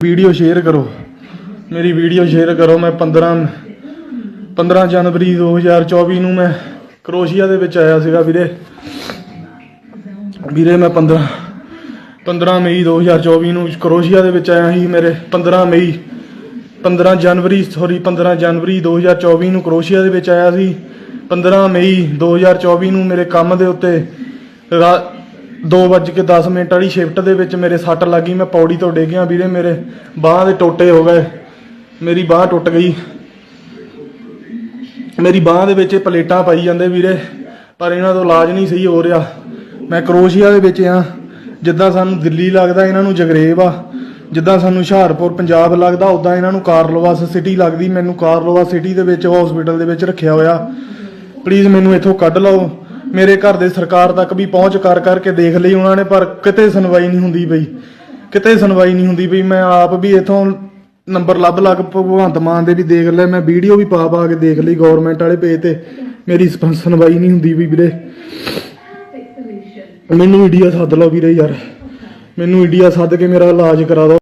Video share ਕਰੋ। ਮੇਰੀ video share ਕਰੋ। ਮੈਂ 15 15 ਜਨਵਰੀ 2024 ਨੂੰ ਮੈਂ ਕਰੋਸ਼ੀਆ ਦੇ ਵਿੱਚ ਆਇਆ ਸੀਗਾ ਵੀਰੇ। ਵੀਰੇ, ਮੈਂ 15 15 ਮਈ 2024 ਨੂੰ ਕਰੋਸ਼ੀਆ ਦੇ ਵਿੱਚ ਆਇਆ ਸੀ ਮੇਰੇ। 15 ਮਈ 15 ਜਨਵਰੀ ਸੌਰੀ 15 ਜਨਵਰੀ 2024 ਨੂੰ ਕਰੋਸ਼ੀਆ ਦੇ ਵਿੱਚ ਆਇਆ ਸੀ। 15 ਮਈ 2024 ਨੂੰ ਮੇਰੇ ਕੰਮ ਦੇ ਉੱਤੇ ਰਾ- ਦੋ ਵੱਜ ਕੇ 10 ਮਿੰਟ ਵਾਲੀ ਸ਼ਿਫਟ ਦੇ ਵਿੱਚ ਮੇਰੇ ਸੱਟ ਲੱਗੀ ਮੈਂ ਪੌੜੀ ਤੋਂ ਡਿੱਗ ਵੀਰੇ, ਮੇਰੇ ਬਾਹ ਦੇ ਟੋਟੇ ਹੋ ਗਏ, ਮੇਰੀ ਬਾਹ ਟੁੱਟ ਗਈ। ਮੇਰੀ ਬਾਹ ਦੇ ਵਿੱਚ ਪਲੇਟਾਂ ਪਾਈ ਜਾਂਦੇ ਵੀਰੇ, ਪਰ ਇਹਨਾਂ ਤੋਂ ਇਲਾਜ ਨਹੀਂ ਸਹੀ ਹੋ ਰਿਹਾ। ਮੈਂ ਕਰੋਸ਼ੀਆ ਦੇ ਵਿੱਚ ਆ, ਜਿੱਦਾਂ ਸਾਨੂੰ ਦਿੱਲੀ ਲੱਗਦਾ ਇਹਨਾਂ ਨੂੰ ਜਗਰੇਬ ਆ, ਜਿੱਦਾਂ ਸਾਨੂੰ ਹੁਸ਼ਿਆਰਪੁਰ, ਪੰਜਾਬ ਲੱਗਦਾ ਉਦਾਂ ਇਹਨਾਂ ਨੂੰ ਕਾਰਲੋਵਾਸ ਸਿਟੀ ਲੱਗਦੀ, ਮੈਨੂੰ ਕਾਰਲੋਵਾਸ ਸਿਟੀ ਦੇ ਵਿੱਚ ਹਸਪੀਟਲ ਦੇ ਵਿੱਚ ਰੱਖਿਆ ਹੋਇਆ। ਪਲੀਜ਼ ਮੈਨੂੰ ਇੱਥੋਂ ਕੱਢ ਲਓ। ਮੇਰੇ ਘਰ ਦੇ ਸਰਕਾਰ ਤੱਕ ਵੀ ਪਹੁੰਚ ਕਰ ਕਰਕੇ ਦੇਖ ਲਈ ਉਹਨਾਂ ਨੇ ਪਰ ਕਿਤੇ ਸੁਣਵਾਈ ਨਹੀਂ ਹੁੰਦੀ ਬਈ। ਕਿਤੇ ਸੁਣਵਾਈ ਨਹੀਂ ਹੁੰਦੀ ਬਈ। ਮੈਂ ਆਪ ਵੀ ਇਥੋਂ ਨੰਬਰ ਲੱਭ ਲੱਗ ਭਗਵੰਤ ਮਾਨ ਦੇ ਵੀ ਦੇਖ ਲਿਆ। ਮੈਂ ਵੀਡੀਓ ਵੀ ਪਾ ਪਾ ਕੇ ਦੇਖ ਲਈ ਗਵਰਨਮੈਂਟ ਵਾਲੇ ਪੇਜ ਤੇ। ਮੇਰੀ ਸੁਣ- ਸੁਣਵਾਈ ਨਹੀਂ ਹੁੰਦੀ ਵੀ ਵੀਰੇ। ਮੈਨੂੰ ਇੰਡੀਆ ਸੱਦ ਲਓ ਵੀਰੇ ਯਾਰ। ਮੈਨੂੰ ਇੰਡੀਆ ਸੱਦ ਕੇ ਮੇਰਾ ਇਲਾਜ ਕਰਾ ਦਿਓ।